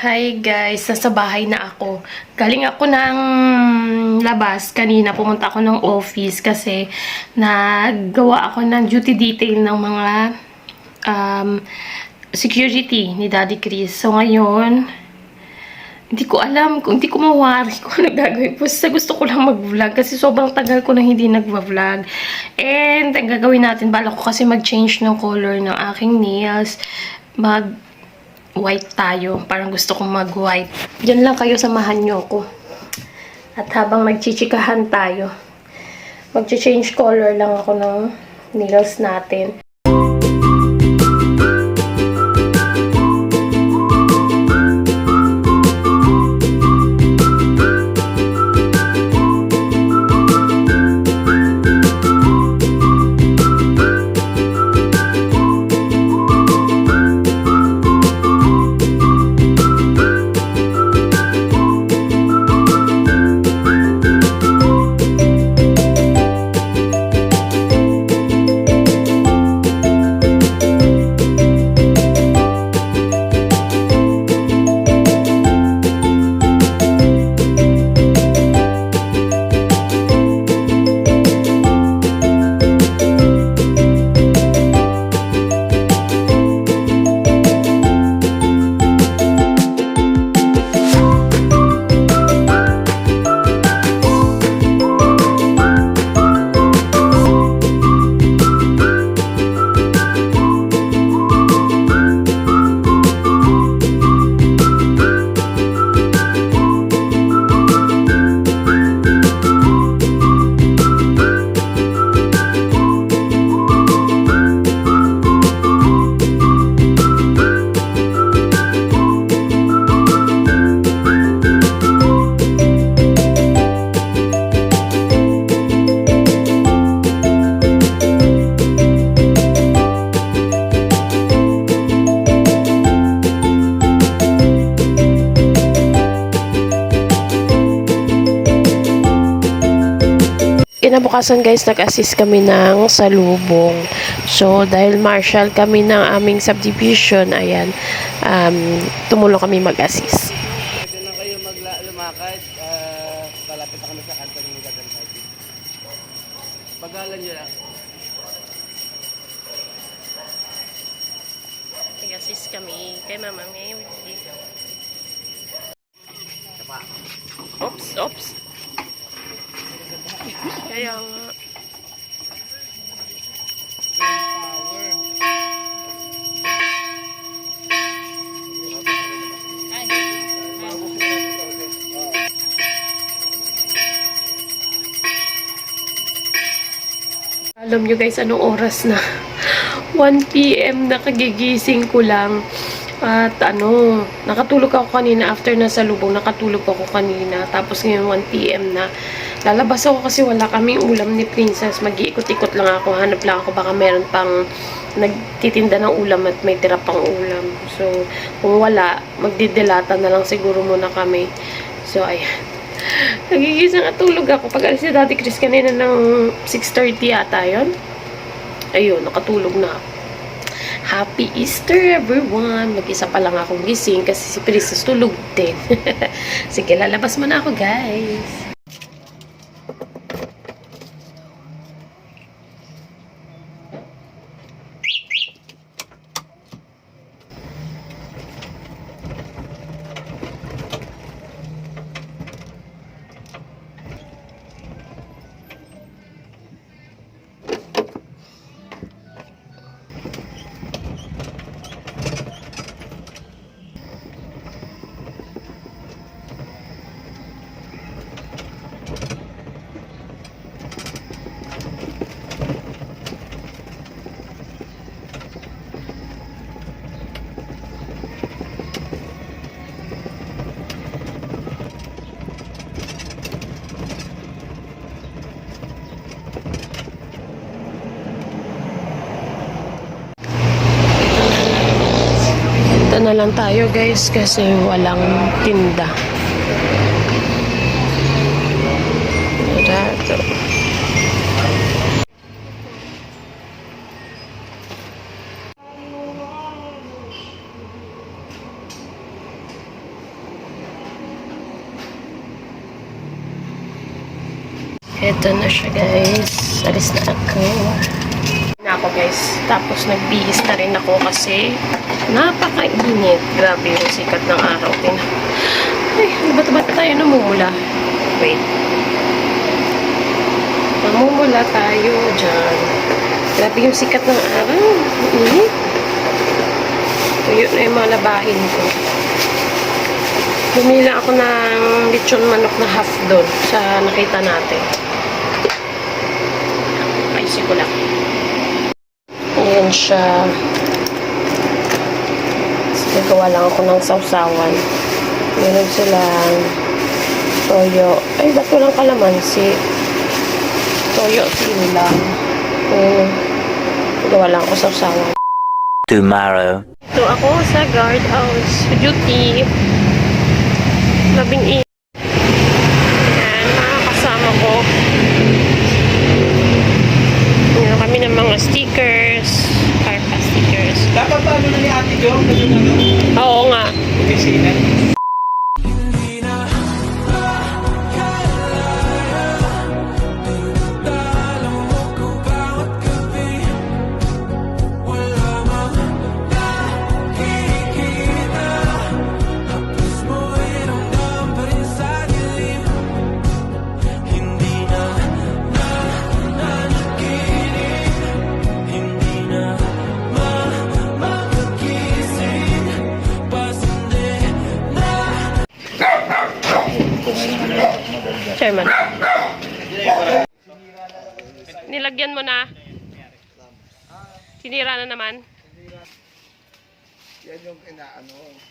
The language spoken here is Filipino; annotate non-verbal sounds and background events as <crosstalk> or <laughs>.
Hi guys, nasa bahay na ako. Galing ako ng labas kanina, pumunta ako ng office kasi nagawa ako ng duty detail ng mga um, security ni Daddy Chris. So ngayon, hindi ko alam kung hindi ko mawari kung ano gagawin. Basta gusto ko lang mag-vlog kasi sobrang tagal ko na hindi nag-vlog. And ang gagawin natin, bala ko kasi mag-change ng color ng aking nails. Mag white tayo. Parang gusto kong mag-white. Diyan lang kayo, samahan nyo ko. At habang nagchichikahan tayo, mag-change color lang ako ng nails natin. Kinabukasan guys, nag-assist kami ng salubong. So, dahil marshal kami ng aming subdivision, ayan, um, tumulong kami mag-assist. Pwede lang kayo magla lumakad. ah, palapit na kami sa kanto ng Gagan Party. Pagalan nyo lang. Nag-assist kami kay Mama May. Oops, oops. Kaya nga. Alam nyo guys, anong oras na? 1 p.m. na kagigising ko lang. At ano, nakatulog ako kanina after na sa lubong, nakatulog ako kanina. Tapos ngayon 1 p.m. na. Lalabas ako kasi wala kaming ulam ni Princess. Mag-iikot-ikot lang ako. Hanap lang ako baka meron pang nagtitinda ng ulam at may tira pang ulam. So, kung wala, magdidelata na lang siguro muna kami. So, ayan. <laughs> Nagigising at tulog ako. Pag alis si Daddy Chris kanina ng 6.30 yata yun. Ayun, nakatulog na ako. Happy Easter everyone! Mag-isa pa lang akong gising kasi si Princess tulog din. <laughs> Sige, lalabas mo na ako guys. na lang tayo guys kasi walang tinda. Ito. Ito na siya guys. Alis na ako. Ako guys. Tapos nagbihis na rin ako kasi napakainit. Grabe yung sikat ng araw. Ay, ba't-ba't tayo namumula? Wait. Namumula tayo dyan. Grabe yung sikat ng araw. Init. Tuyo na yung mga labahin ko. Bumila ako ng lechon manok na half doon sa nakita natin. Ay, ko lang. Ayan siya. Nagawa lang ako ng sausawan. Meron silang toyo. Ay, ba't walang kalamansi? Toyo, sinilang. Ayan. Nagawa lang ako sausawan. tomorrow. Ito ako sa guardhouse duty. Labing stickers. Dapat ano na ni Ate Jo? Oo Chairman. Nilagyan mo na. Sinira na naman. Yan yung inaano.